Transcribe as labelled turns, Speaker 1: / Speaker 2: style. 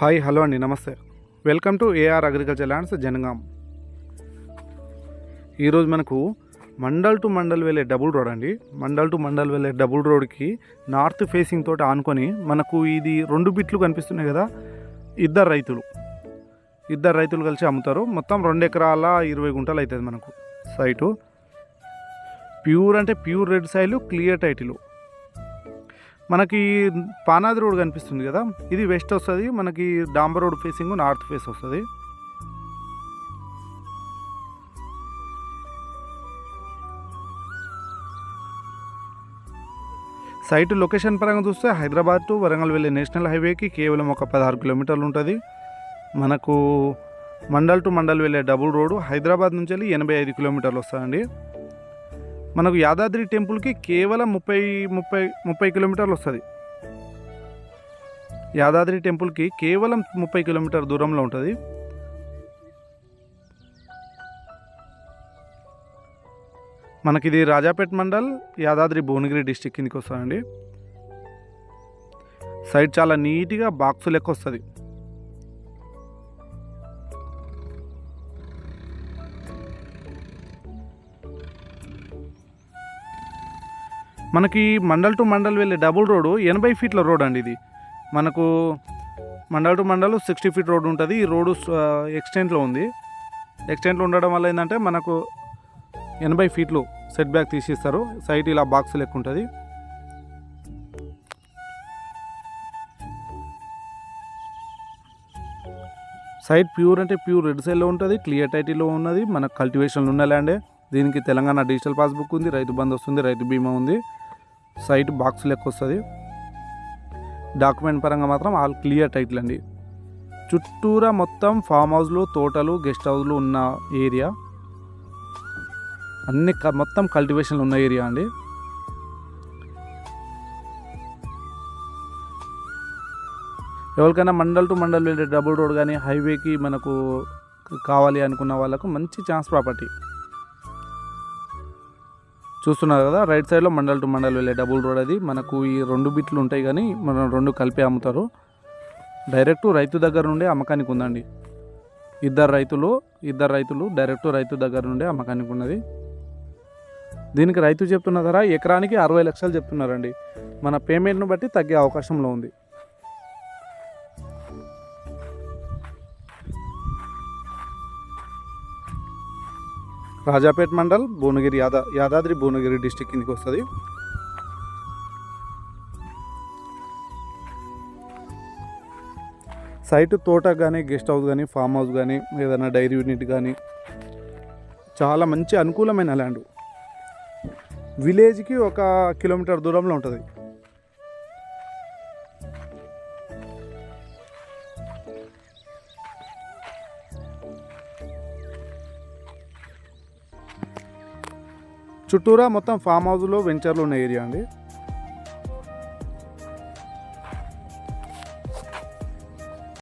Speaker 1: Hi hello అండి నమస్తే. Welcome to A R agriculture lands Jangaon. ఈరోజు మనకు మండల్ టు మండల్ వెళ్ళే డబుల్ రోడ్ అండి. మండల్ టు మండల్ వెళ్ళే డబుల్ రోడ్కి నార్త్ ఫేసింగ్ తోటి ఆనుకొని మనకు ఇది రెండు బిట్లు కనిపిస్తున్నాయి కదా ఇద్దరు రైతులు. ఇద్దరు రైతులు కలిసి అమ్ముతారు. మొత్తం రెండు ఎకరాల ఇరవై గుంటలు అవుతుంది మనకు సైటు. ప్యూర్ అంటే ప్యూర్ రెడ్ సైలు క్లియర్ టైటిల్. మనకి పానాది రోడ్ కనిపిస్తుంది కదా ఇది వెస్ట్ వస్తుంది మనకి డాంబర్ రోడ్ ఫేసింగ్ నార్త్ ఫేస్ వస్తుంది. సైట్ లొకేషన్ పరంగా చూస్తే హైదరాబాద్ టు వరంగల్ వెళ్ళే నేషనల్ హైవేకి కేవలం ఒక పదహారు కిలోమీటర్లు ఉంటుంది. మనకు మండల్ టు మండల్ వెళ్ళే డబుల్ రోడ్డు హైదరాబాద్ నుంచి వెళ్ళి ఎనభై ఐదు కిలోమీటర్లు వస్తుందండి. మనకు యాదాద్రి టెంపుల్కి కేవలం ముప్పై ముప్పై ముప్పై కిలోమీటర్లు వస్తుంది. యాదాద్రి టెంపుల్కి కేవలం ముప్పై కిలోమీటర్ దూరంలో ఉంటుంది. మనకిది రాజాపేట్ మండల్ యాదాద్రి భువనగిరి డిస్టిక్ కిందకి వస్తుందండి. సైడ్ చాలా నీట్గా బాక్స్ లెక్క వస్తుంది. మనకి మండల్ టు మండల్ వెళ్ళే డబుల్ రోడ్డు ఎనభై ఫీట్ల రోడ్ అండి ఇది. మనకు mandal to mandal sixty feet road ఉంటుంది. ఈ రోడ్డు ఎక్స్టెంట్లో ఉంది. ఎక్స్టెంట్లో ఉండడం వల్ల ఏంటంటే మనకు ఎనభై ఫీట్లు సెట్ బ్యాక్ తీసిస్తారు. సైట్ ఇలా బాక్స్ లెక్క ఉంటుంది. సైట్ ప్యూర్ అంటే ప్యూర్ రెడ్ సైడ్లో ఉంటుంది. క్లియర్ టైటిల్లో ఉన్నది. మనకు కల్టివేషన్లు ఉన్న ల్యాండే దీనికి తెలంగాణ డిజిటల్ పాస్బుక్ ఉంది రైతు బంధు వస్తుంది రైతు బీమా ఉంది. సైట్ బాక్స్ లెక్క వస్తుంది. డాక్యుమెంట్ పరంగా మాత్రం ఆల్ క్లియర్ టైటిల్ అండి. చుట్టూరా మొత్తం ఫామ్ హౌస్లు తోటలు గెస్ట్ హౌస్లు ఉన్న ఏరియా. అన్ని క- మొత్తం కల్టివేషన్లు ఉన్న ఏరియా అండి. ఎవరికైనా మండల్ టు మండల్ వెళ్ళే డబుల్ రోడ్ కానీ హైవేకి మనకు కావాలి అనుకున్న వాళ్ళకు మంచి ఛాన్స్ ప్రాపర్టీ. చూస్తున్నారు కదా రైట్ సైడ్లో మండల్ టు మండల్ వెళ్ళే డబుల్ రోడ్ అది. మనకు ఈ రెండు బిట్లు ఉంటాయి కానీ మనం రెండు కలిపి అమ్ముతారు. డైరెక్ట్ రైతు దగ్గర నుండే అమ్మకానికి ఉందండి. ఇద్దరు రైతులు ఇద్దరు రైతులు డైరెక్ట్ రైతు దగ్గర నుండే అమ్మకానికి ఉన్నది. దీనికి రైతు చెప్తున్న ధర ఎకరానికి అరవై లక్షలు చెప్తున్నారండి. మన పేమెంట్ను బట్టి తగ్గే అవకాశంలో ఉంది. రాజాపేట్ మండల్ భువనగిరి యాదా యాదాద్రి భువనగిరి డిస్టిక్ కిందకి వస్తుంది. సైట్ తోట కానీ గెస్ట్ హౌస్ కానీ ఫామ్ హౌస్ కానీ ఏదైనా డైరీ యూనిట్ కానీ చాలా మంచి అనుకూలమైన ల్యాండ్. విలేజ్కి ఒక కిలోమీటర్ దూరంలో ఉంటుంది. చుట్టూరా మొత్తం ఫామ్ హౌస్లో వెంచర్లు ఉన్న ఏరియా అండి.